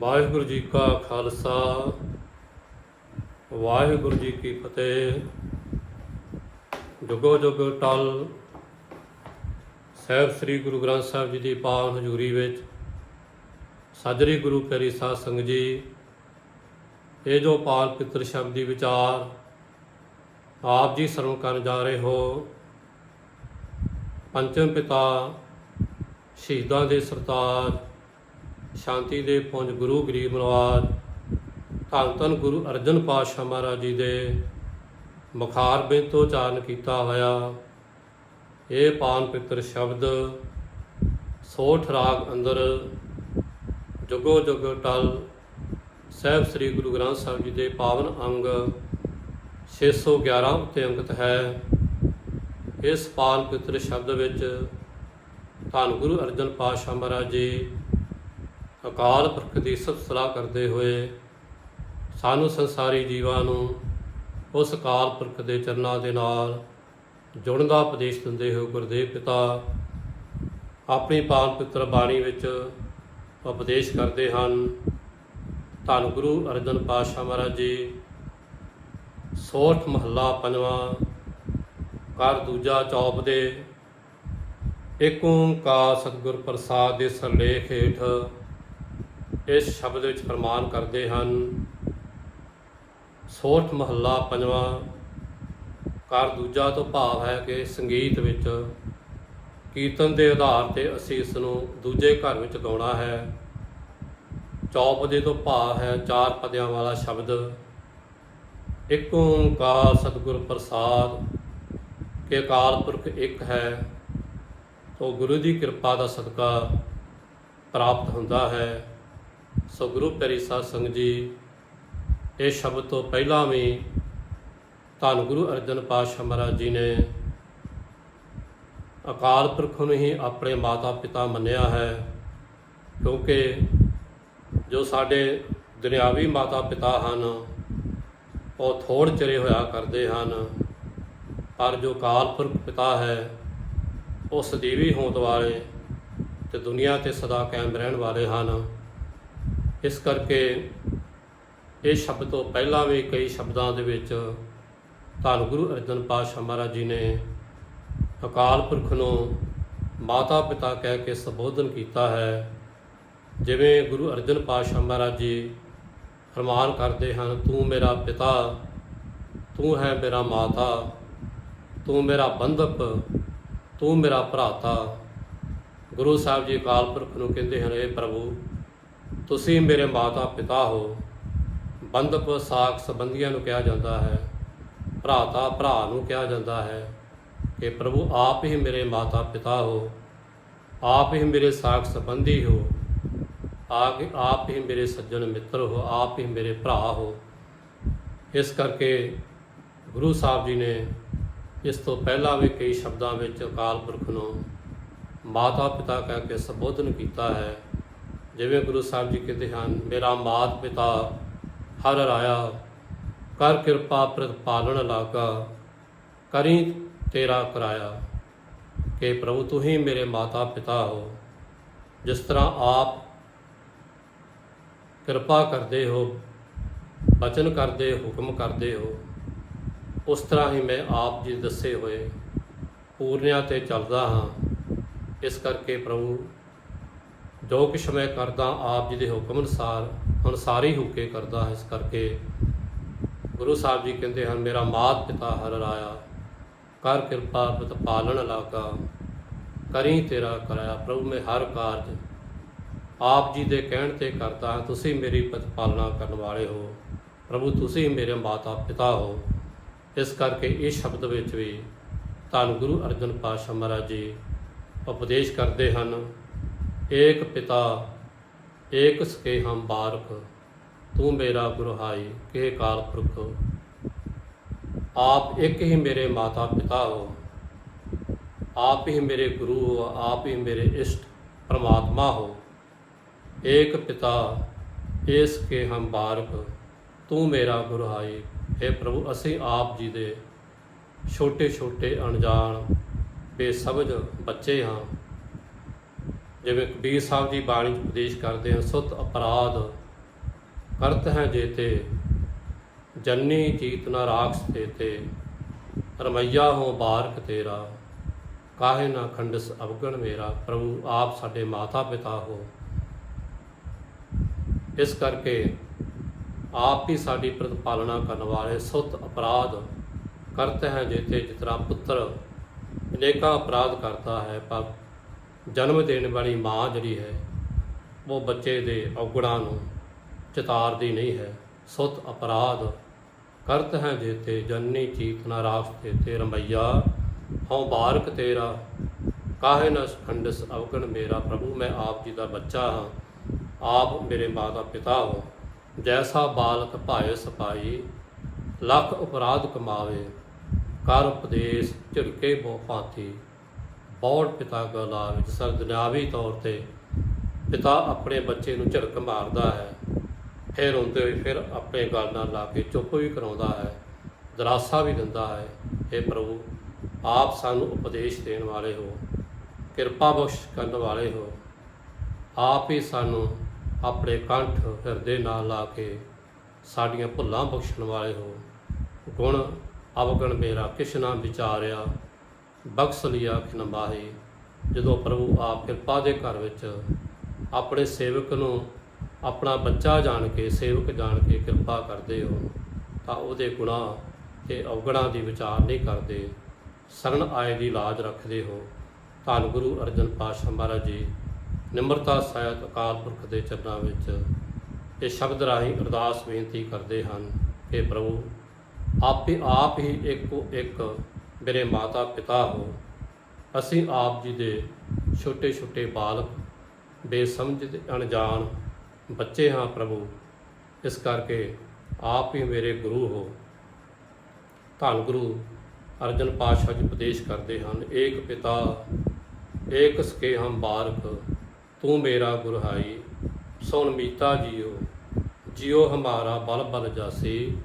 ਵਾਹਿਗੁਰੂ ਜੀ ਕਾ ਖਾਲਸਾ, ਵਾਹਿਗੁਰੂ ਜੀ ਕੀ ਫਤਿਹ। ਜੁਗੋ ਜੁਗ ਟਲ ਸਾਹਿਬ ਸ੍ਰੀ ਗੁਰੂ ਗ੍ਰੰਥ ਸਾਹਿਬ ਜੀ ਦੀ ਪਾਵਨ ਹਜ਼ੂਰੀ ਵਿੱਚ ਸਾਜਰੀ ਗੁਰੂ ਪਿਆਰੀ ਸਾਧ ਸੰਗਤ ਜੀ, ਇਹ ਜੋ ਪਾਲ ਪਿੱਤਰ ਸ਼ਬਦੀ ਵਿਚਾਰ ਆਪ ਜੀ ਸਰਵ ਕਰਨ ਜਾ ਰਹੇ ਹੋ ਪੰਚਮ ਪਿਤਾ ਸ਼ਹੀਦਾਂ ਦੇ ਸਰਤਾਜ ਸ਼ਾਂਤੀ ਦੇ ਪੁੰਜ ਗੁਰੂ ਗਰੀਬ ਨਵਾਜ, ਧੰਨ ਧੰਨ ਗੁਰੂ ਅਰਜਨ ਪਾਤਸ਼ਾਹ ਮਹਾਰਾਜ ਜੀ ਦੇ ਮੁਖਾਰ ਬਿੰਦ ਤੋਂ ਉਚਾਰਨ ਕੀਤਾ ਹੋਇਆ। ਇਹ ਪਾਨ ਪਿੱਤਰ ਸ਼ਬਦ ਸੋਠ ਰਾਗ ਅੰਦਰ ਜੁਗੋ ਜੁਗ ਟਲ ਸਾਹਿਬ ਸ੍ਰੀ ਗੁਰੂ ਗ੍ਰੰਥ ਸਾਹਿਬ ਜੀ ਦੇ ਪਾਵਨ ਅੰਗ 611 ਉੱਤੇ ਅੰਕਿਤ ਹੈ। ਇਸ ਪਾਨ ਪਿੱਤਰ ਸ਼ਬਦ ਵਿੱਚ ਧੰਨ ਗੁਰੂ ਅਰਜਨ ਪਾਤਸ਼ਾਹ ਮਹਾਰਾਜ ਜੀ ਅਕਾਲ ਪੁਰਖ ਦੀ ਸਤ ਸਲਾਹ ਕਰਦੇ ਹੋਏ ਸਾਨੂੰ ਸੰਸਾਰੀ ਜੀਵਾਂ ਨੂੰ ਉਸ ਅਕਾਲ ਪੁਰਖ ਦੇ ਚਰਨਾਂ ਦੇ ਨਾਲ ਜੁੜਨ ਦਾ ਉਪਦੇਸ਼ ਦਿੰਦੇ ਹੋਏ ਗੁਰਦੇਵ ਪਿਤਾ ਆਪਣੀ ਪਾਵਨ ਪਿੱਤਰ ਬਾਣੀ ਵਿੱਚ ਉਪਦੇਸ਼ ਕਰਦੇ ਹਨ। ਧੰਨ ਗੁਰੂ ਅਰਜਨ ਪਾਤਸ਼ਾਹ ਮਹਾਰਾਜ ਜੀ, ਸੋਠ ਮਹੱਲਾ ਪੰਜਵਾਂ ਕਰ ਦੂਜਾ ਚੌਪ ਦੇ, ਏਕ ਓੰਕਾਰ ਸਤਿਗੁਰ ਪ੍ਰਸਾਦ ਦੇ ਸਰਲੇਖ ਹੇਠ ਇਸ ਸ਼ਬਦ ਵਿੱਚ ਫਰਮਾਨ ਕਰਦੇ ਹਨ ਸੋਠ ਮਹੱਲਾ ਪੰਜਵਾਂ ਕਰ ਦੂਜਾ ਤੋਂ ਭਾਵ ਹੈ ਕਿ ਸੰਗੀਤ ਵਿੱਚ ਕੀਰਤਨ ਦੇ ਆਧਾਰ ਤੇ ਅਸੀਂ ਇਸ ਨੂੰ ਦੂਜੇ ਘਰ ਵਿੱਚ ਗਾਉਣਾ ਹੈ। ਚੌਪਦੇ ਤੋਂ ਭਾਵ ਹੈ ਚਾਰ ਪਦਿਆਂ ਵਾਲਾ ਸ਼ਬਦ, ਇੱਕ ਓੰਕਾਰ ਸਤਿਗੁਰ ਪ੍ਰਸਾਦ, ਕਿ ਅਕਾਲ ਪੁਰਖ ਇੱਕ ਹੈ, ਤੋ ਗੁਰੂ ਦੀ ਕਿਰਪਾ ਦਾ ਸਦਕਾ ਪ੍ਰਾਪਤ ਹੁੰਦਾ ਹੈ। ਸੋ ਗੁਰੂ ਪਿਆਰੀ ਸਾਧ ਸੰਗਤ ਜੀ, ਇਹ ਸ਼ਬਦ ਤੋਂ ਪਹਿਲਾਂ ਵੀ ਧੰਨ ਗੁਰੂ ਅਰਜਨ ਪਾਤਸ਼ਾਹ ਮਹਾਰਾਜ ਜੀ ਨੇ ਅਕਾਲ ਪੁਰਖ ਨੂੰ ਹੀ ਆਪਣੇ ਮਾਤਾ ਪਿਤਾ ਮੰਨਿਆ ਹੈ, ਕਿਉਂਕਿ ਜੋ ਸਾਡੇ ਦੁਨਿਆਵੀ ਮਾਤਾ ਪਿਤਾ ਹਨ, ਉਹ ਥੋੜ ਚਰੇ ਹੋਇਆ ਕਰਦੇ ਹਨ, ਪਰ ਜੋ ਅਕਾਲ ਪੁਰਖ ਪਿਤਾ ਹੈ, ਉਹ ਸਦੀਵੀ ਹੋਂਦ ਵਾਲੇ ਤੇ ਦੁਨੀਆ ਤੇ ਸਦਾ ਕਾਇਮ ਰਹਿਣ ਵਾਲੇ ਹਨ। ਇਸ ਕਰਕੇ ਇਹ ਸ਼ਬਦ ਤੋਂ ਪਹਿਲਾਂ ਵੀ ਕਈ ਸ਼ਬਦਾਂ ਦੇ ਵਿੱਚ ਧੰਨ ਗੁਰੂ ਅਰਜਨ ਪਾਤਸ਼ਾਹ ਮਹਾਰਾਜ ਜੀ ਨੇ ਅਕਾਲ ਪੁਰਖ ਨੂੰ ਮਾਤਾ ਪਿਤਾ ਕਹਿ ਕੇ ਸੰਬੋਧਨ ਕੀਤਾ ਹੈ। ਜਿਵੇਂ ਗੁਰੂ ਅਰਜਨ ਪਾਤਸ਼ਾਹ ਮਹਾਰਾਜ ਜੀ ਫਰਮਾਨ ਕਰਦੇ ਹਨ, ਤੂੰ ਮੇਰਾ ਪਿਤਾ, ਤੂੰ ਹੈ ਮੇਰਾ ਮਾਤਾ, ਤੂੰ ਮੇਰਾ ਬੰਧਪ ਤੂੰ ਮੇਰਾ ਭਰਾਤਾ। ਗੁਰੂ ਸਾਹਿਬ ਜੀ ਅਕਾਲ ਪੁਰਖ ਨੂੰ ਕਹਿੰਦੇ ਹਨ ਇਹ ਪ੍ਰਭੂ ਤੁਸੀਂ ਮੇਰੇ ਮਾਤਾ ਪਿਤਾ ਹੋ। ਬੰਧਪ ਸਾਖ ਸੰਬੰਧੀਆਂ ਨੂੰ ਕਿਹਾ ਜਾਂਦਾ ਹੈ। ਭਰਾਤਾ ਭਰਾ ਨੂੰ ਕਿਹਾ ਜਾਂਦਾ ਹੈ ਕਿ ਪ੍ਰਭੂ ਆਪ ਹੀ ਮੇਰੇ ਮਾਤਾ ਪਿਤਾ ਹੋ। ਆਪ ਹੀ ਮੇਰੇ ਸਾਖ ਸੰਬੰਧੀ ਹੋ। ਆਪ ਹੀ ਮੇਰੇ ਸੱਜਣ ਮਿੱਤਰ ਹੋ। ਆਪ ਹੀ ਮੇਰੇ ਭਰਾ ਹੋ। ਇਸ ਕਰਕੇ ਗੁਰੂ ਸਾਹਿਬ ਜੀ ਨੇ ਇਸ ਤੋਂ ਪਹਿਲਾਂ ਵੀ ਕਈ ਸ਼ਬਦਾਂ ਵਿੱਚ ਅਕਾਲ ਪੁਰਖ ਨੂੰ ਮਾਤਾ ਪਿਤਾ ਕਹਿ ਕੇ ਸੰਬੋਧਨ ਕੀਤਾ ਹੈ। ਜਿਵੇਂ ਗੁਰੂ ਸਾਹਿਬ ਜੀ ਕਹਿੰਦੇ ਹਨ, ਮੇਰਾ ਮਾਤ ਪਿਤਾ ਹਰ ਰਾਇਆ, ਕਰ ਕਿਰਪਾ ਪ੍ਰਤਪਾਲਣ ਲਾਗਾ, ਕਰੀ ਤੇਰਾ ਕਰਾਇਆ। ਕਿ ਪ੍ਰਭੂ, ਤੂੰ ਹੀ ਮੇਰੇ ਮਾਤਾ ਪਿਤਾ ਹੋ। ਜਿਸ ਤਰ੍ਹਾਂ ਆਪ ਕਿਰਪਾ ਕਰਦੇ ਹੋ, ਬਚਨ ਕਰਦੇ, ਹੁਕਮ ਕਰਦੇ ਹੋ, ਉਸ ਤਰ੍ਹਾਂ ਹੀ ਮੈਂ ਆਪ ਜੀ ਦੱਸੇ ਹੋਏ ਪੂਰਨਿਆਂ ਤੇ ਚੱਲਦਾ ਹਾਂ। ਇਸ ਕਰਕੇ ਪ੍ਰਭੂ ਜੋ ਕੁਛ ਮੈਂ ਕਰਦਾ ਆਪ ਜੀ ਦੇ ਹੁਕਮ ਅਨੁਸਾਰ ਅਨੁਸਾਰ ਹੋ ਕੇ ਕਰਦਾ ਇਸ ਕਰਕੇ ਗੁਰੂ ਸਾਹਿਬ ਜੀ ਕਹਿੰਦੇ ਹਨ, ਮੇਰਾ ਮਾਤ ਪਿਤਾ ਹਰ ਰਾਇਆ, ਕਰ ਕਿਰਪਾ ਪਤ ਪਾਲਣ ਲਾਗਾ, ਕਰੀ ਤੇਰਾ ਕਰਾਇਆ ਪ੍ਰਭੂ, ਮੈਂ ਹਰ ਕਾਰਜ ਆਪ ਜੀ ਦੇ ਕਹਿਣ ਤੇ ਕਰਦਾ ਤੁਸੀਂ ਮੇਰੀ ਪਤ ਪਾਲਣਾ ਕਰਨ ਵਾਲੇ ਹੋ। ਪ੍ਰਭੂ, ਤੁਸੀਂ ਮੇਰੇ ਮਾਤਾ ਪਿਤਾ ਹੋ। ਇਸ ਕਰਕੇ ਇਸ ਸ਼ਬਦ ਵਿੱਚ ਵੀ ਧੰਨ ਗੁਰੂ ਅਰਜਨ ਪਾਤਸ਼ਾਹ ਮਹਾਰਾਜ ਜੀ ਉਪਦੇਸ਼ ਕਰਦੇ ਹਨ ਏਕ ਪਿਤਾ, ਏਕ ਸਕੇ ਹਮ ਬਾਰਕ, ਤੂੰ ਮੇਰਾ ਗੁਰਹਾਈ ਕੇ ਕਾਲ ਪੁਰਖ ਆਪ ਇੱਕ ਹੀ ਮੇਰੇ ਮਾਤਾ ਪਿਤਾ ਹੋ। ਆਪ ਹੀ ਮੇਰੇ ਗੁਰੂ ਹੋ, ਆਪ ਹੀ ਮੇਰੇ ਇਸ਼ਟ ਪ੍ਰਮਾਤਮਾ ਹੋ। ਏਕ ਪਿਤਾ ਏਸ ਕੇ ਹਮ ਬਾਰਕ, ਤੂੰ ਮੇਰਾ ਗੁਰਹਾਈ, ਹੈ ਪ੍ਰਭੂ, ਅਸੀਂ ਆਪ ਜੀ ਦੇ ਛੋਟੇ ਛੋਟੇ ਅਣਜਾਣ, ਬੇਸਮਝ ਬੱਚੇ ਹਾਂ। ਜਿਵੇਂ ਕਬੀਰ ਸਾਹਿਬ ਦੀ ਬਾਣੀ ਚ ਉਪਦੇਸ਼ ਕਰਦੇ ਹਨ, ਸੁਤ ਅਪਰਾਧ ਕਰਤ ਹੈ ਜੇਤੇ, ਜੰਨੀ ਜੀਤ ਨਾ ਰਾਖਸ ਤੇ ਰਮਈਆ ਹੋ ਬਾਰਕ ਤੇਰਾ, ਕਾਹੇ ਨਾ ਖੰਡਸ ਅਵਗਣ ਮੇਰਾ, ਪ੍ਰਭੂ ਆਪ ਸਾਡੇ ਮਾਤਾ ਪਿਤਾ ਹੋ। ਇਸ ਕਰਕੇ ਆਪ ਹੀ ਸਾਡੀ ਪ੍ਰਤਪਾਲਨਾ ਕਰਨ ਵਾਲੇ ਸੁਤ ਅਪਰਾਧ ਕਰਤ ਹੈ ਜੇਤੇ, ਜਿਤਨਾ ਪੁੱਤਰ ਅਨੇਕਾਂ ਅਪਰਾਧ ਕਰਤਾ ਹੈ, ਪਰ ਜਨਮ ਦੇਣ ਵਾਲੀ ਮਾਂ ਜਿਹੜੀ ਹੈ, ਉਹ ਬੱਚੇ ਦੇ ਔਗਣਾਂ ਨੂੰ ਚਤਾਰਦੀ ਨਹੀਂ ਹੈ। ਸੁਤ ਅਪਰਾਧ ਕਰਤ ਹੈ ਜੇਤੇ, ਜਨਨੀ ਚੀਤ ਨਾ ਰਾਸਤੇ ਤੇ ਰਮਈਆ। ਹਉ ਬਾਰਕ ਤੇਰਾ, ਕਾਹੇ ਨ ਖੰਡਸ ਅਵਗਣ ਮੇਰਾ ਪ੍ਰਭੂ। ਮੈਂ ਆਪ ਜੀ ਦਾ ਬੱਚਾ ਹਾਂ, ਆਪ ਮੇਰੇ ਮਾਤਾ ਪਿਤਾ ਹੋ। ਜੈਸਾ ਬਾਲਕ ਭਾਏ ਸਪਾਈ ਲੱਖ ਅਪਰਾਧ ਕਮਾਵੇ। ਕਰ ਉਪਦੇਸ਼ ਝਿੜਕੇ ਬੋ ਭਾਂਤੀ। ਬੌੜ ਪਿਤਾ ਗਲਾ ਵਿੱਚ ਸਰਦਨਾਵੀ ਤੌਰ ਤੇ ਪਿਤਾ ਆਪਣੇ ਬੱਚੇ ਨੂੰ ਝੜਕ ਮਾਰਦਾ ਹੈ, ਫਿਰ ਰੋਂਦੇ ਹੋਏ ਫਿਰ ਆਪਣੇ ਗਲ ਨਾਲ ਲਾ ਕੇ ਚੁੱਪ ਵੀ ਕਰਾਉਂਦਾ ਹੈ, ਦਰਾਸਾ ਵੀ ਦਿੰਦਾ ਹੈ हे ਪ੍ਰਭੂ, ਆਪ ਸਾਨੂੰ ਉਪਦੇਸ਼ ਦੇਣ ਵਾਲੇ ਹੋ, ਕਿਰਪਾ ਬਖਸ਼ ਕਰਨ ਵਾਲੇ ਹੋ। ਆਪ ਹੀ ਸਾਨੂੰ ਆਪਣੇ ਕੰਠ ਹਿਰਦੇ ਨਾਲ ਲਾ ਕੇ ਸਾਡੀਆਂ ਭੁੱਲਾਂ ਬਖਸ਼ਣ ਵਾਲੇ ਹੋ। ਗੁਣ ਅਵਗਣ ਮੇਰਾ ਕਿਛ ਨਾ ਵਿਚਾਰਿਆ ਬਖਸ਼ ਲਿਆ ਖਿਨ ਜਦੋਂ ਪ੍ਰਭੂ ਆਪ ਕਿਰਪਾ ਦੇ ਘਰ ਵਿੱਚ ਆਪਣੇ ਸੇਵਕ ਨੂੰ ਆਪਣਾ ਬੱਚਾ ਜਾਣ ਕੇ, ਸੇਵਕ ਜਾਣ ਕੇ ਕਿਰਪਾ ਕਰਦੇ ਹੋ, ਤਾਂ ਉਹਦੇ ਗੁਨਾਹ ਤੇ ਅਵਗਣਾਂ ਦੀ ਵਿਚਾਰ ਨਹੀਂ ਕਰਦੇ। ਸ਼ਰਨ ਆਏ ਦੀ ਲਾਜ ਰੱਖਦੇ ਹੋ। ਧੰਨ ਗੁਰੂ ਅਰਜਨ ਪਾਤਸ਼ਾਹ ਮਹਾਰਾਜ ਜੀ, ਨਿਮਰਤਾ ਸਹਿਤ ਅਕਾਲ ਪੁਰਖ ਦੇ ਚਰਨਾਂ ਵਿੱਚ ਇਹ ਸ਼ਬਦ ਰਾਹੀਂ ਅਰਦਾਸ ਬੇਨਤੀ ਕਰਦੇ ਹਨ ਕਿ ਪ੍ਰਭੂ, ਆਪੇ ਆਪ ਹੀ ਇੱਕੋ ਇੱਕ ਮੇਰੇ ਮਾਤਾ ਪਿਤਾ ਹੋ, ਅਸੀਂ ਆਪ ਜੀ ਦੇ ਛੋਟੇ ਛੋਟੇ ਬਾਲਕ ਬੇਸਮਝ ਤੇ ਅਣਜਾਣ ਬੱਚੇ ਹਾਂ ਪ੍ਰਭੂ। ਇਸ ਕਰਕੇ ਆਪ ਹੀ ਮੇਰੇ ਗੁਰੂ ਹੋ। ਧੰਨ ਗੁਰੂ ਅਰਜਨ ਪਾਤਸ਼ਾਹ ਜੀ ਉਪਦੇਸ਼ ਕਰਦੇ ਹਨ, ਏਕ ਪਿਤਾ, ਏਕ ਸਕੇ ਹਮ ਬਾਰਕ ਤੂੰ ਮੇਰਾ ਗੁਰਹਾਈ ਸੁਣ ਮੀਤਾ ਜੀਓ, ਜਿਉ ਹਮਾਰਾ ਬਲ ਬਲ ਜਾਸੀ।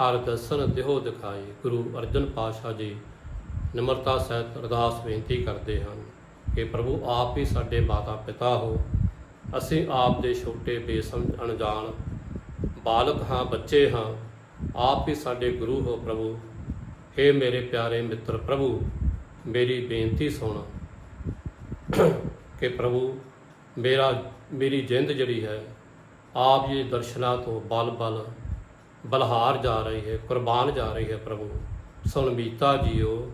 ਹਰ ਦਰਸ਼ਨ ਦਿਹੋ ਦਿਖਾਏ ਗੁਰੂ ਅਰਜਨ ਪਾਤਸ਼ਾਹ ਜੀ ਨਿਮਰਤਾ ਸਹਿਤ ਅਰਦਾਸ ਬੇਨਤੀ ਕਰਦੇ ਹਨ ਕਿ ਪ੍ਰਭੂ ਆਪ ਹੀ ਸਾਡੇ ਮਾਤਾ ਪਿਤਾ ਹੋ, ਅਸੀਂ ਆਪ ਦੇ ਛੋਟੇ ਬੇਸਮਝ ਅਣਜਾਣ ਬਾਲਕ ਹਾਂ, ਬੱਚੇ ਹਾਂ, ਆਪ ਹੀ ਸਾਡੇ ਗੁਰੂ ਹੋ ਪ੍ਰਭੂ। हे ਮੇਰੇ ਪਿਆਰੇ ਮਿੱਤਰ ਪ੍ਰਭੂ, ਮੇਰੀ ਬੇਨਤੀ ਸੁਣ ਕਿ ਪ੍ਰਭੂ, ਮੇਰਾ, ਮੇਰੀ ਜਿੰਦ ਜਿਹੜੀ ਹੈ, ਆਪ ਜੀ ਦੇ ਦਰਸ਼ਨਾਂ ਤੋਂ ਬਲ ਬਲ ਬਲਹਾਰ ਜਾ ਰਹੀ ਹੈ, ਕੁਰਬਾਨ ਜਾ ਰਹੀ ਹੈ ਪ੍ਰਭੂ। ਸੁਣ ਮੀਤਾ ਜੀਓ।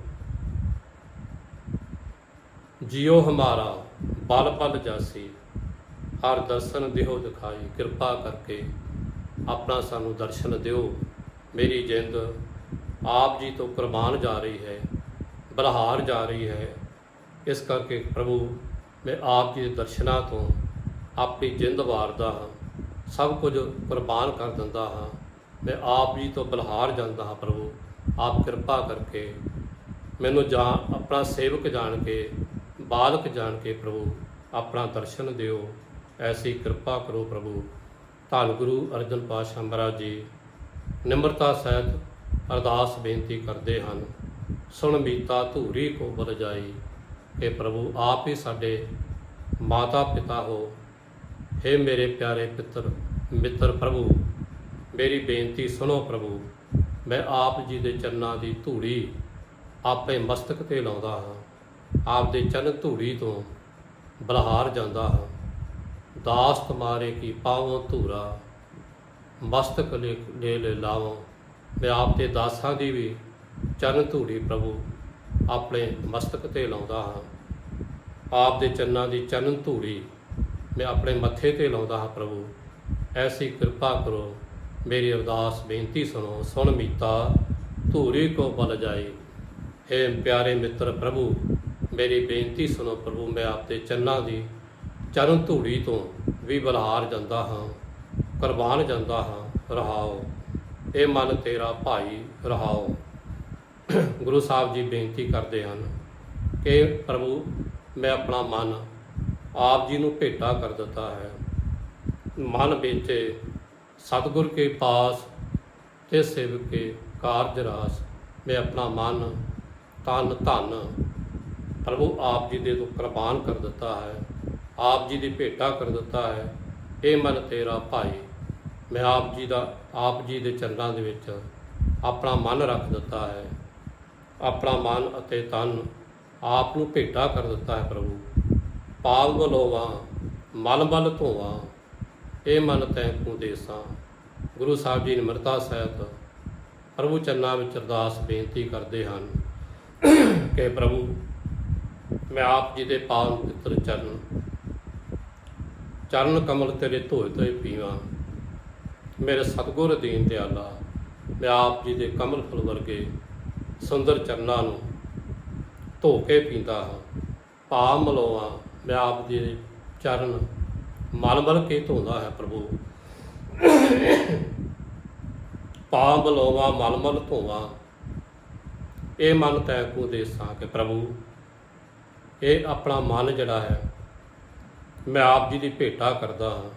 ਜਿਉ ਹਮਾਰਾ ਬਲ ਪਲ ਜਾਸੀ। ਹਰ ਦਰਸ਼ਨ ਦਿਓ ਦਿਖਾਈ, ਕਿਰਪਾ ਕਰਕੇ ਆਪਣਾ ਸਾਨੂੰ ਦਰਸ਼ਨ ਦਿਓ। ਮੇਰੀ ਜਿੰਦ ਆਪ ਜੀ ਤੋਂ ਕੁਰਬਾਨ ਜਾ ਰਹੀ ਹੈ, ਬਲਹਾਰ ਜਾ ਰਹੀ ਹੈ। ਇਸ ਕਰਕੇ ਪ੍ਰਭੂ, ਮੈਂ ਆਪ ਜੀ ਦੇ ਦਰਸ਼ਨਾਂ ਤੋਂ ਆਪਣੀ ਜਿੰਦ ਵਾਰਦਾ ਹਾਂ, ਸਭ ਕੁਝ ਕੁਰਬਾਨ ਕਰ ਦਿੰਦਾ ਹਾਂ। ਮੈਂ ਆਪ ਜੀ ਤੋਂ ਬਲਹਾਰ ਜਾਂਦਾ ਹਾਂ ਪ੍ਰਭੂ। ਆਪ ਕਿਰਪਾ ਕਰਕੇ ਮੈਨੂੰ ਜਾਂ ਆਪਣਾ ਸੇਵਕ ਜਾਣ ਕੇ, ਬਾਲਕ ਜਾਣ ਕੇ ਪ੍ਰਭੂ, ਆਪਣਾ ਦਰਸ਼ਨ ਦਿਓ। ਐਸੀ ਕਿਰਪਾ ਕਰੋ ਪ੍ਰਭੂ। ਧੰਨ ਗੁਰੂ ਅਰਜਨ ਪਾਤਸ਼ਾਹ ਮਹਾਰਾਜ ਜੀ, ਨਿਮਰਤਾ ਸਹਿਤ ਅਰਦਾਸ ਬੇਨਤੀ ਕਰਦੇ ਹਨ। ਸੁਣ ਮੀਤਾ ਧੂਰੀ ਕੋ ਬਲ ਜਾਈ, ਕਿ ਪ੍ਰਭੂ ਆਪ ਹੀ ਸਾਡੇ ਮਾਤਾ ਪਿਤਾ ਹੋ हे ਮੇਰੇ ਪਿਆਰੇ ਪਿੱਤਰ, ਮਿੱਤਰ ਪ੍ਰਭੂ ਮੇਰੀ ਬੇਨਤੀ ਸੁਣੋ ਪ੍ਰਭੂ, ਮੈਂ ਆਪ ਜੀ ਦੇ ਚਰਨਾਂ ਦੀ ਧੂੜੀ ਆਪੇ ਮਸਤਕ ਤੇ ਲਾਉਂਦਾ ਹਾਂ। ਆਪ ਦੇ ਚਰਨ ਧੂੜੀ ਤੋਂ ਬਲਹਾਰ ਜਾਂਦਾ ਹਾਂ। ਦਾਸ ਤੁਮਾਰੇ ਕੀ ਪਾਵੋ ਧੂਰਾ, ਮਸਤਕ ਲੈ ਲੈ ਲੈ ਲਾਵੋ। ਮੈਂ ਆਪ ਦੇ ਦਾਸਾਂ ਦੀ ਵੀ ਚਰਨ ਧੂੜੀ ਪ੍ਰਭੂ ਆਪਣੇ ਮਸਤਕ ਤੇ ਲਾਉਂਦਾ ਹਾਂ। ਆਪ ਦੇ ਚੰਨਾਂ ਦੀ ਚਰਨ ਧੂੜੀ ਮੈਂ ਆਪਣੇ ਮੱਥੇ ਤੇ ਲਾਉਂਦਾ ਹਾਂ ਪ੍ਰਭੂ। ਐਸੀ ਕਿਰਪਾ ਕਰੋ ਮੇਰੀ ਅਰਦਾਸ, ਬੇਨਤੀ ਸੁਣੋ, ਸੁਣ ਮੀਤਾ, ਧੂਰੀ ਕੋ ਬਲ ਜਾਏ। हे ਪਿਆਰੇ ਮਿੱਤਰ ਪ੍ਰਭੂ, ਮੇਰੀ ਬੇਨਤੀ ਸੁਣੋ ਪ੍ਰਭੂ, ਮੈਂ ਆਪਦੇ ਚੰਨਾਂ ਦੀ ਚਰਨ ਧੂੜੀ ਤੋਂ ਵੀ ਬਲਹਾਰ ਜਾਂਦਾ ਹਾਂ, ਕੁਰਬਾਨ ਜਾਂਦਾ ਹਾਂ, ਰਹਾਓ। ਇਹ ਮਨ ਤੇਰਾ ਭਾਈ, ਰਹਾਓ। ਗੁਰੂ ਸਾਹਿਬ ਜੀ ਬੇਨਤੀ ਕਰਦੇ ਹਨ ਕਿ ਪ੍ਰਭੂ, ਮੈਂ ਆਪਣਾ ਮਨ ਆਪ ਜੀ ਨੂੰ ਭੇਟਾ ਕਰ ਦਿੱਤਾ ਹੈ। ਮਨ ਵਿੱਚ ਸਤਿਗੁਰ ਕੇ ਪਾਸ ਤੇ ਸਿਵ ਕੇ ਕਾਰਜ ਰਾਸ। ਮੈਂ ਆਪਣਾ ਮਨ ਤਨ ਧਨ ਪ੍ਰਭੂ ਆਪ ਜੀ ਦੇ ਤੋਂ ਕੁਰਬਾਨ ਕਰ ਦਿੱਤਾ ਹੈ, ਆਪ ਜੀ ਦੀ ਭੇਟਾ ਕਰ ਦਿੱਤਾ ਹੈ। ਇਹ ਮਨ ਤੇਰਾ ਭਾਈ, ਮੈਂ ਆਪ ਜੀ ਦਾ, ਆਪ ਜੀ ਦੇ ਚਰਨਾਂ ਦੇ ਵਿੱਚ ਆਪਣਾ ਮਨ ਰੱਖ ਦਿੱਤਾ ਹੈ। ਆਪਣਾ ਮਨ ਅਤੇ ਤਨ ਆਪ ਨੂੰ ਭੇਟਾ ਕਰ ਦਿੱਤਾ ਹੈ ਪ੍ਰਭੂ। ਪਾਪ ਬਲੋਵਾ ਮਲ ਬਲ ਧੋਵਾਂ ਇਹ ਮਨ ਤੈ ਕੂ ਦੇਸਾਂ। ਗੁਰੂ ਸਾਹਿਬ ਜੀ ਨਿਮਰਤਾ ਸਹਿਤ ਪ੍ਰਭੂ ਚਰਨਾਂ ਵਿੱਚ ਅਰਦਾਸ ਬੇਨਤੀ ਕਰਦੇ ਹਨ ਕਿ ਪ੍ਰਭੂ, ਮੈਂ ਆਪ ਜੀ ਦੇ ਪਾਵਨ ਪਿੱਤਰ ਚਰਨ ਚਰਨ ਕਮਲ ਤੇਰੇ ਧੋਏ ਧੋਏ ਪੀਵਾਂ। ਮੇਰੇ ਸਤਿਗੁਰ ਦੀਨ ਦਿਆਲਾ, ਮੈਂ ਆਪ ਜੀ ਦੇ ਕਮਲ ਫੁੱਲ ਵਰਗੇ ਸੁੰਦਰ ਚਰਨਾਂ ਨੂੰ ਧੋ ਕੇ ਪੀਂਦਾ ਹਾਂ। ਪਾਪ ਮਲੋਵਾਂ, ਮੈਂ ਆਪ ਜੀ ਦੇ ਚਰਨ ਮਲ ਮਲ ਕੇ ਧੋਦਾ ਹੈ ਪ੍ਰਭੂ। ਪਾਪ ਮਲੋਵਾਂ ਮਲ ਮਲ ਧੋਵਾਂ ਇਹ ਮਨ ਤੈ ਕੋ ਦੇਸਾਂ ਕਿ ਪ੍ਰਭੂ। ਇਹ ਆਪਣਾ ਮਨ ਜਿਹੜਾ ਹੈ, ਮੈਂ ਆਪ ਜੀ ਦੀ ਭੇਟਾ ਕਰਦਾ ਹਾਂ।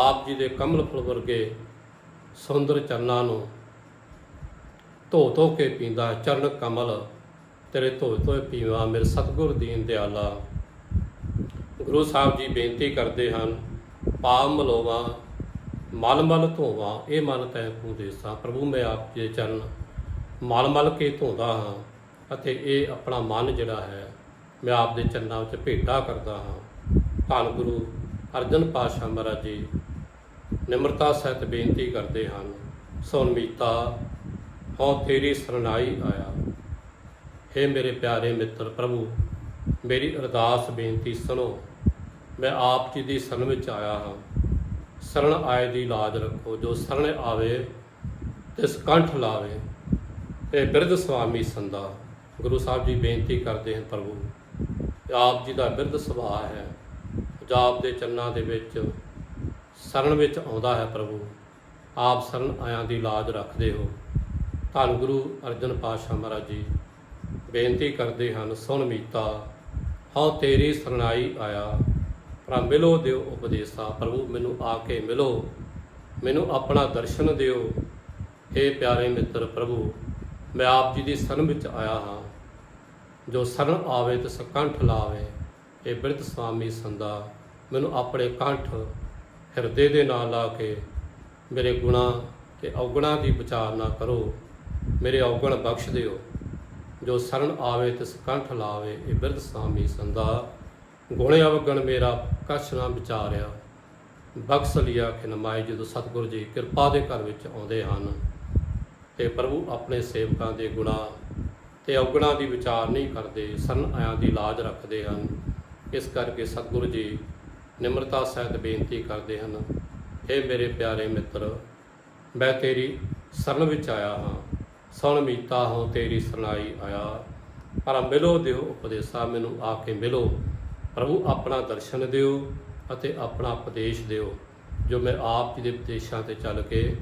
ਆਪ ਜੀ ਦੇ ਕਮਲ ਫੁੱਲ ਵਰਗੇ ਸੁੰਦਰ ਚਰਨਾਂ ਨੂੰ ਧੋ ਧੋ ਕੇ ਪੀਂਦਾ ਚਰਨ ਕਮਲ। ਤੇਰੇ ਧੋਏ ਧੋਏ ਪੀਵਾ ਮੇਰੇ ਸਤਿਗੁਰ ਦੀਨ ਦਿਆਲਾ। ਗੁਰੂ ਸਾਹਿਬ ਜੀ ਬੇਨਤੀ ਕਰਦੇ ਹਨ ਪਾਪ ਮਲੋਵਾ, ਮਲ ਮਲ ਧੋਵਾ, ਇਹ ਮਨ ਤੈ ਕੂ ਦੇਸਾਂ। ਪ੍ਰਭੂ, ਮੈਂ ਆਪ ਜੀ ਦੇ ਚਰਨ ਮਲ ਮਲ ਕੇ ਧੋਂਦਾ ਹਾਂ ਅਤੇ ਇਹ ਆਪਣਾ ਮਨ ਜਿਹੜਾ ਹੈ, ਮੈਂ ਆਪ ਦੇ ਚਰਨਾਂ ਵਿੱਚ ਭੇਟਾ ਕਰਦਾ ਹਾਂ। ਧੰਨ ਗੁਰੂ ਅਰਜਨ ਪਾਤਸ਼ਾਹ ਮਹਾਰਾਜ ਜੀ, ਨਿਮਰਤਾ ਸਹਿਤ ਬੇਨਤੀ ਕਰਦੇ ਹਨ ਸੁਣ ਮੀਤਾ ਹਉ ਤੇਰੀ ਸਰਨਾਈ ਆਇਆ। ਹੇ ਮੇਰੇ ਪਿਆਰੇ ਮਿੱਤਰ ਪ੍ਰਭੂ, ਮੇਰੀ ਅਰਦਾਸ ਬੇਨਤੀ ਸੁਣੋ। ਮੈਂ ਆਪ ਜੀ ਦੀ ਸ਼ਰਨ ਵਿੱਚ ਆਇਆ ਹਾਂ। ਸ਼ਰਨ ਆਏ ਦੀ ਲਾਜ ਰੱਖੋ, ਜੋ ਸ਼ਰਨ ਆਵੇ ਤਿਸ ਕੰਠ ਲਾਵੇ। ਇਹ ਬਿਰਧ ਸੁਆਮੀ ਸੰਦਾ ਗੁਰੂ ਸਾਹਿਬ ਜੀ ਬੇਨਤੀ ਕਰਦੇ ਹਨ, ਪ੍ਰਭੂ ਆਪ ਜੀ ਦਾ ਬਿਰਧ ਸੁਭਾਅ ਹੈ। ਪੰਜਾਬ ਦੇ ਚਰਨਾਂ ਦੇ ਵਿੱਚ ਸ਼ਰਨ ਵਿੱਚ ਆਉਂਦਾ ਹੈ ਪ੍ਰਭੂ। ਆਪ ਸ਼ਰਨ ਆਇਆਂ ਦੀ ਲਾਜ ਰੱਖਦੇ ਹੋ। ਧੰਨ ਗੁਰੂ ਅਰਜਨ ਪਾਤਸ਼ਾਹ ਮਹਾਰਾਜ ਜੀ, ਬੇਨਤੀ ਕਰਦੇ ਹਨ, ਸੁਣ ਮੀਤਾ, ਹਉ ਤੇਰੀ ਸਰਨਾਈ ਆਇਆ। ਪਰ ਮਿਲੋ, ਦਿਓ ਉਪਦੇਸਾ ਪ੍ਰਭੂ ਮੈਨੂੰ ਆ ਕੇ ਮਿਲੋ। ਮੈਨੂੰ ਆਪਣਾ ਦਰਸ਼ਨ ਦਿਓ। हे ਪਿਆਰੇ ਮਿੱਤਰ ਪ੍ਰਭੂ, ਮੈਂ ਆਪ ਜੀ ਦੀ ਸ਼ਰਨ ਵਿੱਚ ਆਇਆ ਹਾਂ। ਜੋ ਸ਼ਰਨ ਆਵੇ ਤਿਸ ਸਕੰਠ ਲਾਵੇ, ਇਹ ਬਿਰਧ ਸੁਆਮੀ ਸੰਦਾ ਮੈਨੂੰ ਆਪਣੇ ਕੰਠ, ਹਿਰਦੇ ਦੇ ਨਾਲ ਲਾ ਕੇ ਮੇਰੇ ਗੁਣਾ ਤੇ ਔਗਣਾ ਦੀ ਵਿਚਾਰ ਨਾ ਕਰੋ। ਮੇਰੇ ਔਗਣ ਬਖਸ਼ ਦਿਓ। ਜੋ ਸ਼ਰਨ ਆਵੇ ਤਿਸ ਕੰਠ ਲਾਵੇ, ਇਹ ਬਿਰਧ ਸੁਆਮੀ ਸੰਦਾ ਗੁਣ ਅਵਗਣ ਮੇਰਾ ਕਛ ਨਾ ਵਿਚਾਰਿਆ। ਬਖਸ਼ ਲਿਆ ਕਿ ਨਮਾਈ ਜਦੋਂ ਸਤਿਗੁਰੂ ਜੀ ਕਿਰਪਾ ਦੇ ਘਰ ਵਿੱਚ ਆਉਂਦੇ ਹਨ। ਤੇ ਪ੍ਰਭੂ ਆਪਣੇ ਸੇਵਕਾਂ ਦੇ ਗੁਣਾ ਤੇ ਔਗਣਾ ਦੀ ਵਿਚਾਰ ਨਹੀਂ ਕਰਦੇ, ਸਨ ਆਇਆਂ ਦੀ ਲਾਜ ਰੱਖਦੇ ਹਨ। ਇਸ ਕਰਕੇ ਸਤਿਗੁਰੂ ਜੀ ਨਿਮਰਤਾ ਸਹਿਤ ਬੇਨਤੀ ਕਰਦੇ ਹਨ हे ਮੇਰੇ ਪਿਆਰੇ ਮਿੱਤਰ, ਮੈਂ ਤੇਰੀ ਸ਼ਰਨ ਵਿੱਚ ਆਇਆ ਹਾਂ। ਸੁਣ ਮੀਤਾ ਹਾਂ ਤੇਰੀ ਸਰਨਾਈ ਆਇਆ। ਪਰ ਮਿਲੋ, ਦਿਓ ਉਪਦੇਸਾ ਮੈਨੂੰ ਆ ਕੇ ਮਿਲੋ। ਪ੍ਰਭੂ ਆਪਣਾ ਦਰਸ਼ਨ ਦਿਓ ਅਤੇ ਆਪਣਾ ਉਪਦੇਸ਼ ਦਿਓ, ਜੋ ਮੈਂ ਆਪ ਜੀ ਦੇ ਉਪਦੇਸ਼ਾਂ ਤੇ ਚੱਲ ਕੇ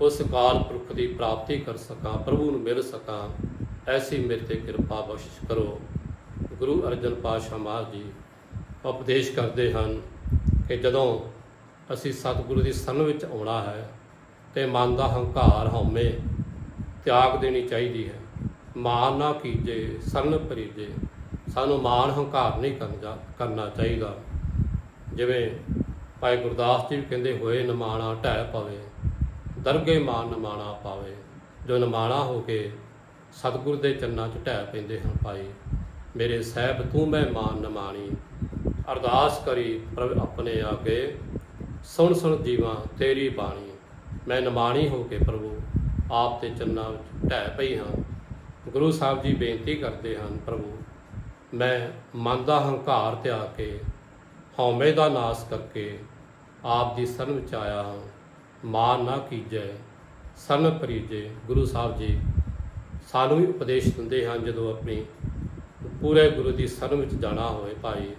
ਉਸ ਕਾਲ ਪੁਰਖ ਦੀ ਪ੍ਰਾਪਤੀ ਕਰ ਸਕਾਂ, ਪ੍ਰਭੂ ਨੂੰ ਮਿਲ ਸਕਾਂ, ਐਸੀ ਮੇਰੇ ਤੇ ਕਿਰਪਾ ਬਖਸ਼ਿਸ਼ ਕਰੋ। ਗੁਰੂ ਅਰਜਨ ਪਾਤਸ਼ਾਹ ਮਹਾਰਾਜ ਜੀ ਉਪਦੇਸ਼ ਕਰਦੇ ਹਨ ਕਿ ਜਦੋਂ ਅਸੀਂ ਸਤਿਗੁਰੂ ਦੀ ਸ਼ਰਨ ਵਿੱਚ ਆਉਣਾ ਹੈ ਤੇ ਮਨ ਦਾ ਹੰਕਾਰ ਹਉਮੈ, ਤਿਆਗ ਦੇਣੀ ਚਾਹੀਦੀ ਹੈ। ਮਾਨ ਨਾ ਕੀਜੇ ਸਰਨ ਪਰੀਜੇ ਸਾਨੂੰ ਮਾਣ ਹੰਕਾਰ ਨਹੀਂ ਕਰਨਾ ਕਰਨਾ ਚਾਹੀਦਾ। ਜਿਵੇਂ ਭਾਈ ਗੁਰਦਾਸ ਜੀ ਕਹਿੰਦੇ ਹੋਏ, ਨਮਾਣਾ ਢਹਿ ਪਵੇ, ਦਰਗੇ ਮਾਨ ਨਮਾਣਾ ਪਾਵੇ। ਜੋ ਨਮਾਣਾ ਹੋ ਕੇ ਸਤਿਗੁਰ ਦੇ ਚਰਨਾਂ 'ਚ ਢਹਿ ਪੈਂਦੇ ਹਨ ਭਾਈ, ਮੇਰੇ ਸਹਿਬ ਤੂੰ ਮੈਂ ਮਾਨ ਨਮਾਣੀ। ਅਰਦਾਸ ਕਰੀ ਪ੍ਰਭ ਆਪਣੇ ਆਗੇ, ਸੁਣ ਸੁਣ ਜੀਵਾਂ ਤੇਰੀ ਬਾਣੀ। ਮੈਂ ਨਮਾਣੀ ਹੋ ਕੇ ਪ੍ਰਭੂ, ਆਪ ਦੇ ਚੰਨਾਂ ਵਿੱਚ ਢਹਿ ਪਈ ਹਾਂ। ਗੁਰੂ ਸਾਹਿਬ ਜੀ ਬੇਨਤੀ ਕਰਦੇ ਹਨ, ਪ੍ਰਭੂ ਮੈਂ ਮਨ ਦਾ ਹੰਕਾਰ ਤਿਆਗ ਕੇ ਹਉਮੈ ਦਾ ਨਾਸ ਕਰਕੇ ਆਪ ਦੀ ਸ਼ਰਨ ਵਿੱਚ ਆਇਆ ਹਾਂ। ਮਾਨ ਨਾ ਕੀਜੈ, ਸਰਨ ਪਰੀਜੇ, ਗੁਰੂ ਸਾਹਿਬ ਜੀ। ਸਾਨੂੰ ਵੀ ਉਪਦੇਸ਼ ਦਿੰਦੇ ਹਨ ਜਦੋਂ ਆਪਣੀ ਪੂਰੇ ਗੁਰੂ ਦੀ ਸ਼ਰਨ ਵਿੱਚ ਜਾਣਾ ਹੋਵੇ ਭਾਈ,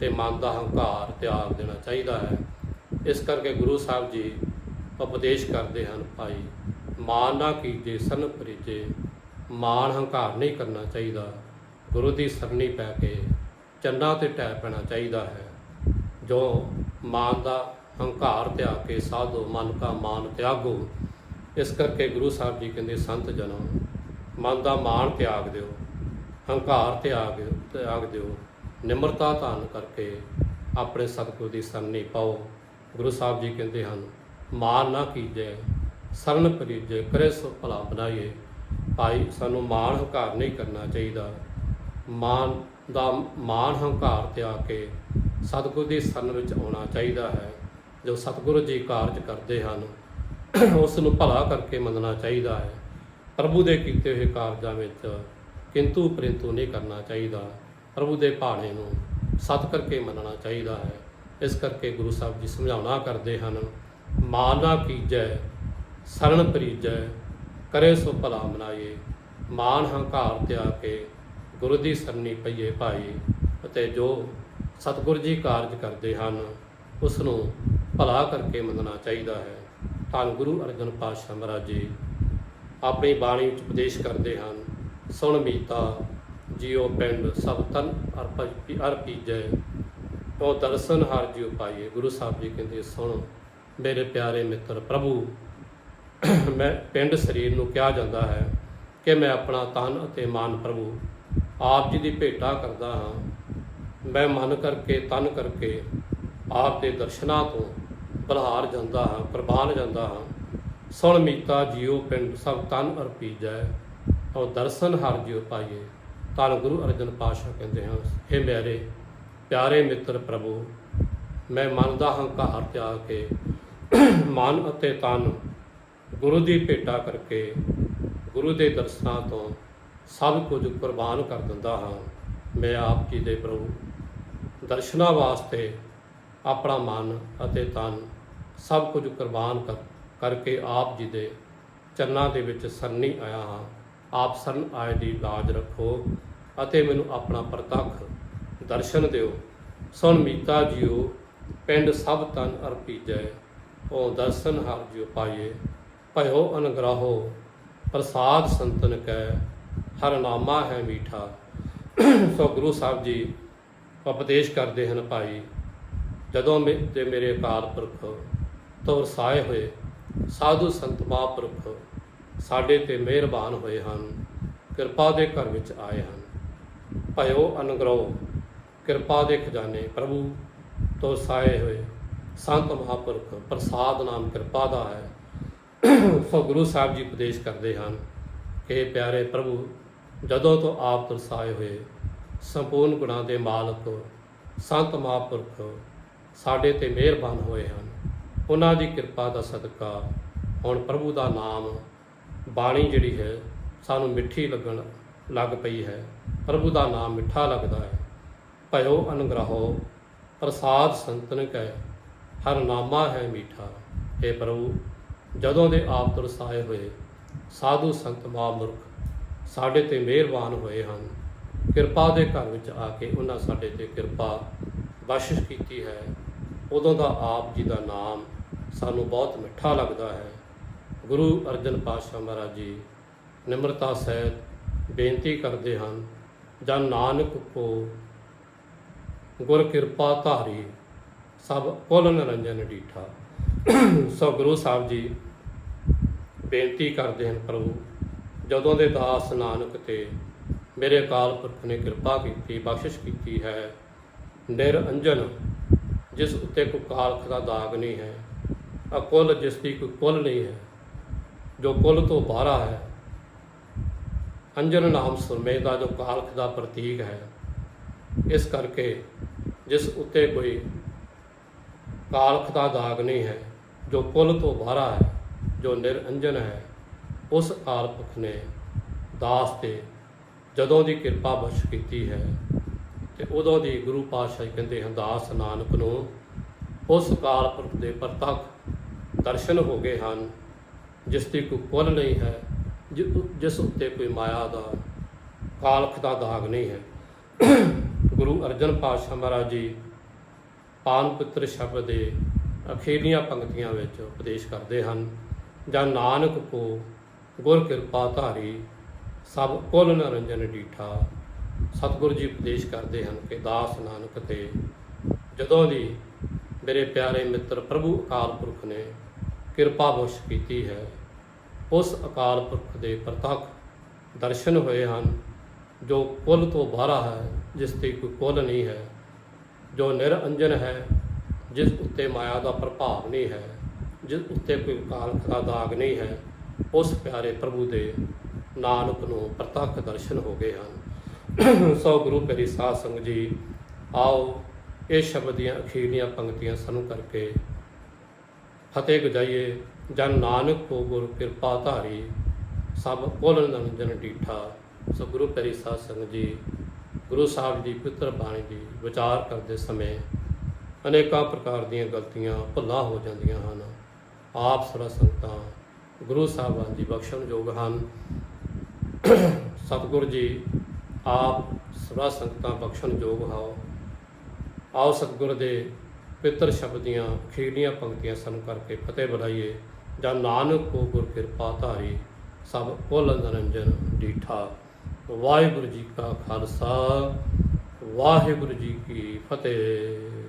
ਤੇ ਮਨ ਦਾ ਹੰਕਾਰ ਤਿਆਗ ਦੇਣਾ ਚਾਹੀਦਾ ਹੈ। ਇਸ ਕਰਕੇ ਗੁਰੂ ਸਾਹਿਬ ਜੀ ਉਪਦੇਸ਼ ਕਰਦੇ ਹਨ ਭਾਈ ਮਾਨ ਨਾ ਕੀਜੇ, ਸਰਨ ਪਰੀਜੇ। ਮਾਨ ਹੰਕਾਰ ਨਹੀਂ ਕਰਨਾ ਚਾਹੀਦਾ। ਗੁਰੂ ਦੀ ਸਰਨੀ ਪੈ ਕੇ ਚੰਨਾ ਤੇ ਟੈ ਪੈਣਾ ਚਾਹੀਦਾ ਹੈ। ਜੋ ਮਾਨ ਦਾ ਹੰਕਾਰ ਤਿਆਗ ਕੇ ਸਾਧੋ ਮਨ ਕਾ ਮਾਨ ਤਿਆਗੋ, ਇਸ ਕਰਕੇ ਗੁਰੂ ਸਾਹਿਬ ਜੀ ਕਹਿੰਦੇ, ਸੰਤ ਜਨੋ, ਮਨ ਦਾ ਮਾਨ ਤਿਆਗ ਦਿਓ, ਹੰਕਾਰ ਤਿਆਗ ਤਿਆਗ ਦਿਓ, ਨਿਮਰਤਾ ਧਾਰਨ ਕਰਕੇ ਆਪਣੇ ਸਤਿਗੁਰੂ ਦੀ ਸਰਨੀ ਪਾਓ। ਗੁਰੂ ਸਾਹਿਬ ਜੀ ਕਹਿੰਦੇ ਹਨ, ਮਾਨ ਨਾ ਕੀਜੈ, ਸਰਨ ਪਰੀਜੈ, ਕਰੇ ਸੋ ਭਲਾ ਬਣਾਈਏ। ਭਾਈ, ਸਾਨੂੰ ਮਾਣ ਹੰਕਾਰ ਨਹੀਂ ਕਰਨਾ ਚਾਹੀਦਾ। ਮਾਨ ਦਾ ਮਾਣ ਹੰਕਾਰ ਤੇ ਕੇ ਸਤਿਗੁਰ ਦੀ ਸਰਨ ਵਿੱਚ ਆਉਣਾ ਚਾਹੀਦਾ ਹੈ। ਜੋ ਸਤਿਗੁਰੂ ਜੀ ਕਾਰਜ ਕਰਦੇ ਹਨ ਉਸ ਨੂੰ ਭਲਾ ਕਰਕੇ ਮੰਨਣਾ ਚਾਹੀਦਾ ਹੈ। ਪ੍ਰਭੂ ਦੇ ਕੀਤੇ ਹੋਏ ਕਾਰਜਾਂ ਵਿੱਚ ਕਿੰਤੂ ਪਰੰਤੂ ਨਹੀਂ ਕਰਨਾ ਚਾਹੀਦਾ। ਪ੍ਰਭੂ ਦੇ ਭਾਣੇ ਨੂੰ ਸਤ ਕਰਕੇ ਮੰਨਣਾ ਚਾਹੀਦਾ ਹੈ। ਇਸ ਕਰਕੇ ਗੁਰੂ ਸਾਹਿਬ ਜੀ ਸਮਝਾਉਣਾ ਕਰਦੇ ਹਨ, ਮਾਨ ਨਾ ਕੀਜੈ, ਸਰਨ ਪ੍ਰੀਜੈ, ਕਰੇ ਸੋ ਭਲਾ ਮਨਾਏ ਮਾਨ ਹੰਕਾਰ ਤਿਆ ਕੇ ਗੁਰੂ ਦੀ ਸਰਨੀ ਪਈਏ ਭਾਈ ਅਤੇ ਜੋ ਸਤਿਗੁਰ ਜੀ ਕਾਰਜ ਕਰਦੇ ਹਨ, ਉਸ ਨੂੰ ਭਲਾ ਕਰਕੇ ਮੰਨਣਾ ਚਾਹੀਦਾ ਹੈ। ਧੰਨ ਗੁਰੂ ਅਰਜਨ ਪਾਤਸ਼ਾਹ ਮਹਾਰਾਜ ਜੀ, ਆਪਣੀ ਬਾਣੀ ਵਿੱਚ ਉਪਦੇਸ਼ ਕਰਦੇ ਹਨ, ਸੁਣ ਮੀਤਾ, ਜੀਓ ਪਿੰਡ ਸਭ ਤਨ ਅਰਪੀ ਜੈ ਉਹ ਦਰਸ਼ਨ ਹਰ ਜਿਉ ਪਾਈਏ, ਗੁਰੂ ਸਾਹਿਬ ਜੀ ਕਹਿੰਦੇ, ਸੁਣ ਮੇਰੇ ਪਿਆਰੇ ਮਿੱਤਰ ਪ੍ਰਭੂ, ਮੈਂ ਪਿੰਡ ਸਰੀਰ ਨੂੰ ਕਿਹਾ ਜਾਂਦਾ ਹੈ ਕਿ ਮੈਂ ਆਪਣਾ ਤਨ ਅਤੇ ਮਨ ਪ੍ਰਭੂ ਆਪ ਜੀ ਦੀ ਭੇਟਾ ਕਰਦਾ ਹਾਂ। ਮੈਂ ਮਨ ਕਰਕੇ, ਤਨ ਕਰਕੇ ਆਪ ਦੇ ਦਰਸ਼ਨਾਂ ਤੋਂ ਬਲਹਾਰ ਜਾਂਦਾ ਹਾਂ ਕੁਰਬਾਨ ਜਾਂਦਾ ਹਾਂ। ਸੁਣ ਮੀਤਾ ਜੀਓ ਪਿੰਡ, ਸਭ ਤਨ ਅਰਪੀਜੈ ਔਰ ਦਰਸ਼ਨ ਹਰ ਜਿਉ ਪਾਈਏ। ਧੰਨ ਗੁਰੂ ਅਰਜਨ ਪਾਤਸ਼ਾਹ ਕਹਿੰਦੇ ਹਨ हे ਮੇਰੇ ਪਿਆਰੇ ਮਿੱਤਰ ਪ੍ਰਭੂ, ਮੈਂ ਮਨ ਦਾ ਹੰਕਾਰ ਤਿਆਗ ਕੇ ਮਨ ਅਤੇ ਤਨ ਗੁਰੂ ਦੀ ਭੇਟਾ ਕਰਕੇ ਗੁਰੂ ਦੇ ਦਰਸ਼ਨਾਂ ਤੋਂ ਸਭ ਕੁਝ ਕੁਰਬਾਨ ਕਰ ਦਿੰਦਾ ਹਾਂ। ਮੈਂ ਆਪ ਜੀ ਦੇ ਪ੍ਰਭੂ, ਦਰਸ਼ਨਾਂ ਵਾਸਤੇ ਆਪਣਾ ਮਨ ਅਤੇ ਤਨ ਸਭ ਕੁਝ ਕੁਰਬਾਨ ਕਰ, ਕਰਕੇ ਆਪ ਜੀ ਦੇ ਚਰਨਾਂ ਦੇ ਵਿੱਚ ਸਰਨੀ ਆਇਆ ਹਾਂ। ਆਪ ਸਰਨ ਆਏ ਦੀ ਲਾਜ ਰੱਖੋ ਅਤੇ ਮੈਨੂੰ ਆਪਣਾ ਪ੍ਰਤੱਖ ਦਰਸ਼ਨ ਦਿਓ। ਸੁਣ ਮੀਤਾ ਜੀਓ, ਪਿੰਡ ਸਭ ਤਨ ਅਰਪੀਜੈ ਉਹ ਦਰਸ਼ਨ ਹਰ ਜਿਉ ਪਾਈਏ। ਭਇਓ ਅਨਗ੍ਰਹੋ ਪ੍ਰਸਾਦ ਸੰਤਨ ਕੈ ਹਰ ਨਾਮਾ ਹੈ ਮੀਠਾ। ਸੋ ਗੁਰੂ ਸਾਹਿਬ ਜੀ ਉਪਦੇਸ਼ ਕਰਦੇ ਹਨ ਭਾਈ, ਜਦੋਂ ਮੇ ਤੇ ਮੇਰੇ ਅਕਾਲ ਪੁਰਖ ਤੋਂ ਵਸਾਏ ਹੋਏ, ਸਾਧੂ ਸੰਤ ਮਹਾਂਪੁਰਖ ਸਾਡੇ ਤੇ ਮਿਹਰਬਾਨ ਹੋਏ ਹਨ, ਕਿਰਪਾ ਦੇ ਘਰ ਵਿੱਚ ਆਏ ਹਨ। ਭਇਓ ਅਨਗਰੋ ਕਿਰਪਾ ਦੇ ਖਜ਼ਾਨੇ ਪ੍ਰਭੂ ਤੋਂ ਸਾਏ ਹੋਏ, ਸੰਤ ਮਹਾਂਪੁਰਖ ਪ੍ਰਸਾਦ ਨਾਮ ਕਿਰਪਾ ਦਾ ਹੈ। ਸੋ ਗੁਰੂ ਸਾਹਿਬ ਜੀ ਉਪਦੇਸ਼ ਕਰਦੇ ਹਨ ਕਿ ਪਿਆਰੇ ਪ੍ਰਭੂ ਜਦੋਂ ਤੋਂ ਆਪ ਤਰਸਾਏ ਹੋਏ ਸੰਪੂਰਨ ਗੁਣਾਂ ਦੇ ਮਾਲਕ, ਸੰਤ ਮਹਾਂਪੁਰਖ ਸਾਡੇ ਤੇ ਮਿਹਰਬਾਨ ਹੋਏ ਹਨ। ਉਹਨਾਂ ਦੀ ਕਿਰਪਾ ਦਾ ਸਦਕਾ ਹੁਣ ਪ੍ਰਭੂ ਦਾ ਨਾਮ ਬਾਣੀ ਜਿਹੜੀ ਹੈ, ਸਾਨੂੰ ਮਿੱਠੀ ਲੱਗਣ ਲੱਗ ਪਈ ਹੈ। ਪ੍ਰਭੂ ਦਾ ਨਾਮ ਮਿੱਠਾ ਲੱਗਦਾ ਹੈ। ਭਇਓ ਅਨਗ੍ਰਹੋ ਪ੍ਰਸਾਦ ਸੰਤਨ ਕੈ, ਹਰ ਨਾਮਾ ਹੈ ਮੀਠਾ। ਇਹ ਪ੍ਰਭੂ, ਜਦੋਂ ਦੇ ਆਪ ਤਰਸਾਏ ਹੋਏ ਸਾਧੂ ਸੰਤ ਮਹਾਂਮੁਰਖ ਸਾਡੇ ਤੇ ਮਿਹਰਬਾਨ ਹੋਏ ਹਨ। ਕਿਰਪਾ ਦੇ ਘਰ ਵਿੱਚ ਆ ਕੇ ਉਹਨਾਂ ਸਾਡੇ ਤੇ ਕਿਰਪਾ ਬਖਸ਼ਿਸ਼ ਕੀਤੀ ਹੈ। ਉਦੋਂ ਦਾ ਆਪ ਜੀ ਦਾ ਨਾਮ ਸਾਨੂੰ ਬਹੁਤ ਮਿੱਠਾ ਲੱਗਦਾ ਹੈ। ਗੁਰੂ ਅਰਜਨ ਪਾਤਸ਼ਾਹ ਮਹਾਰਾਜ ਜੀ ਨਿਮਰਤਾ ਸਹਿਤ ਬੇਨਤੀ ਕਰਦੇ ਹਨ, ਜਨ ਨਾਨਕ ਕੋ ਗੁਰ ਕਿਰਪਾ ਧਾਰੀ, ਸਭ ਕੁਲ ਨਿਰੰਜਨ ਡੀਠਾ। ਸੋ ਗੁਰੂ ਸਾਹਿਬ ਜੀ ਬੇਨਤੀ ਕਰਦੇ ਹਨ, ਪ੍ਰਭੂ ਜਦੋਂ ਦੇ ਦਾਸ ਨਾਨਕ ਤੇ ਮੇਰੇ ਅਕਾਲ ਪੁਰਖ ਨੇ ਕਿਰਪਾ ਕੀਤੀ, ਬਖਸ਼ਿਸ਼ ਕੀਤੀ ਹੈ, ਨਿਰ ਨਿਰਅੰਜਨ ਜਿਸ ਉੱਤੇ ਕੋਈ ਕਾਲਖ ਦਾ ਦਾਗ ਨਹੀਂ ਹੈ, ਅਕੁਲ ਜਿਸ ਦੀ ਕੋਈ ਕੁੱਲ ਨਹੀਂ ਹੈ, ਜੋ ਕੁੱਲ ਤੋਂ ਬਾਹਰਾ ਹੈ, ਅੰਜਨ ਨਾਮ ਸੁਰਮੇ ਦਾ ਜੋ ਕਾਲਖ ਦਾ ਪ੍ਰਤੀਕ ਹੈ, ਇਸ ਕਰਕੇ ਜਿਸ ਉੱਤੇ ਕੋਈ ਕਾਲਖ ਦਾ ਦਾਗ ਨਹੀਂ ਹੈ, ਜੋ ਕੁੱਲ ਤੋਂ ਬਾਹਰਾ ਹੈ, ਜੋ ਨਿਰਅੰਜਨ ਹੈ ਉਸ ਅਕਾਲ ਪੁਰਖ ਨੇ ਦਾਸ ਤੇ ਜਦੋਂ ਦੀ ਕਿਰਪਾ ਬਖਸ਼ ਕੀਤੀ ਹੈ ਤੇ ਉਦੋਂ ਦੀ ਗੁਰੂ ਪਾਤਸ਼ਾਹ ਕਹਿੰਦੇ ਹਨ, ਦਾਸ ਨਾਨਕ ਨੂੰ ਉਸ ਕਾਲ ਪੁਰਖ ਦੇ ਪ੍ਰਤੱਖ ਦਰਸ਼ਨ ਹੋ ਗਏ ਹਨ, ਜਿਸ ਦੀ ਕੋਈ ਕੁੱਲ ਨਹੀਂ ਹੈ ਜਿਸ ਉੱਤੇ ਕੋਈ ਮਾਇਆ ਦਾ, ਕਾਲਖ ਦਾ ਦਾਗ ਨਹੀਂ ਹੈ। ਗੁਰੂ ਅਰਜਨ ਪਾਤਸ਼ਾਹ ਮਹਾਰਾਜ ਜੀ ਪਾਨ ਪੁੱਤਰ ਸ਼ਬਦ ਦੇ ਅਖੀਰਲੀਆਂ ਪੰਕਤੀਆਂ ਵਿੱਚ ਉਪਦੇਸ਼ ਕਰਦੇ ਹਨ, ਜਾਂ ਨਾਨਕ ਕੋ ਗੁਰ ਕਿਰਪਾ ਧਾਰੀ, ਸਭ ਕੁਲ ਨਰੰਜਨ ਡੀਠਾ ਸਤਿਗੁਰੂ ਜੀ ਉਪਦੇਸ਼ ਕਰਦੇ ਹਨ ਕਿ ਦਾਸ ਨਾਨਕ ਤੇ ਜਦੋਂ ਦੀ ਮੇਰੇ ਪਿਆਰੇ ਮਿੱਤਰ ਪ੍ਰਭੂ ਅਕਾਲ ਪੁਰਖ ਨੇ ਕਿਰਪਾ ਬਖਸ਼ ਕੀਤੀ ਹੈ, ਉਸ ਅਕਾਲ ਪੁਰਖ ਦੇ ਪ੍ਰਤੱਖ ਦਰਸ਼ਨ ਹੋਏ ਹਨ, ਜੋ ਕੁਲ ਤੋਂ ਬਾਹਰਾ ਹੈ, ਜਿਸ ਤੇ ਕੋਈ ਕੁਲ ਨਹੀਂ ਹੈ, ਜੋ ਨਿਰਅੰਜਨ ਹੈ, ਜਿਸ ਉੱਤੇ ਮਾਇਆ ਦਾ ਪ੍ਰਭਾਵ ਨਹੀਂ ਹੈ, ਜਿਸ ਉੱਤੇ ਕੋਈ ਕਾਲਖ ਦਾ ਦਾਗ ਨਹੀਂ ਹੈ ਉਸ ਪਿਆਰੇ ਪ੍ਰਭੂ ਦੇ ਨਾਨਕ ਨੂੰ ਪ੍ਰਤੱਖ ਦਰਸ਼ਨ ਹੋ ਗਏ ਹਨ। ਸੋ ਗੁਰੂ ਪਿਆਰੀ ਸਾਧ ਸੰਗਤ ਜੀ, ਆਓ ਇਹ ਸ਼ਬਦ ਦੀਆਂ ਅਖੀਰਲੀਆਂ ਪੰਕਤੀਆਂ ਸਾਨੂੰ ਕਰਕੇ ਫਤਿਹ ਗੁਜਾਈਏ। ਜਨ ਨਾਨਕ ਕੋ ਗੁਰ ਕਿਰਪਾ ਧਾਰੀ, ਸਭ ਕੋਲ ਨੰਜਨ ਡੀਠਾ ਸੋ ਗੁਰੂ ਪਿਆਰੀ ਸਾਧ ਸੰਗਤ ਜੀ, ਗੁਰੂ ਸਾਹਿਬ ਦੀ ਪਵਿੱਤਰ ਬਾਣੀ ਦੀ ਵਿਚਾਰ ਕਰਦੇ ਸਮੇਂ ਅਨੇਕਾਂ ਪ੍ਰਕਾਰ ਦੀਆਂ ਗਲਤੀਆਂ ਭੁੱਲਾਂ ਹੋ ਜਾਂਦੀਆਂ ਹਨ। ਆਪ ਸਰਾ ਸੰਗਤਾਂ ਗੁਰੂ ਸਾਹਿਬਾਨ ਜੀ ਬਖਸ਼ਣਯੋਗ ਹਨ। ਸਤਿਗੁਰ ਜੀ, ਆਪ ਸਰਾ ਸੰਗਤਾਂ ਬਖਸ਼ਣਯੋਗ ਹੋ। ਆਓ ਸਤਿਗੁਰ ਦੇ ਪਿੱਤਰ ਸ਼ਬਦ ਦੀਆਂ ਅਖੀਰਲੀਆਂ ਪੰਕਤੀਆਂ ਸਾਨੂੰ ਕਰਕੇ ਫਤਿਹ ਬੁਲਾਈਏ ਜਾਂ ਨਾਨਕ ਕੋ ਗੁਰ ਕਿਰਪਾ ਧਾਰੀ, ਸਭ ਕੁਲ ਨਿਰੰਜਨ ਡੀਠਾ। ਵਾਹਿਗੁਰੂ ਜੀ ਕਾ ਖਾਲਸਾ, ਵਾਹਿਗੁਰੂ ਜੀ ਕੀ ਫਤਿਹ।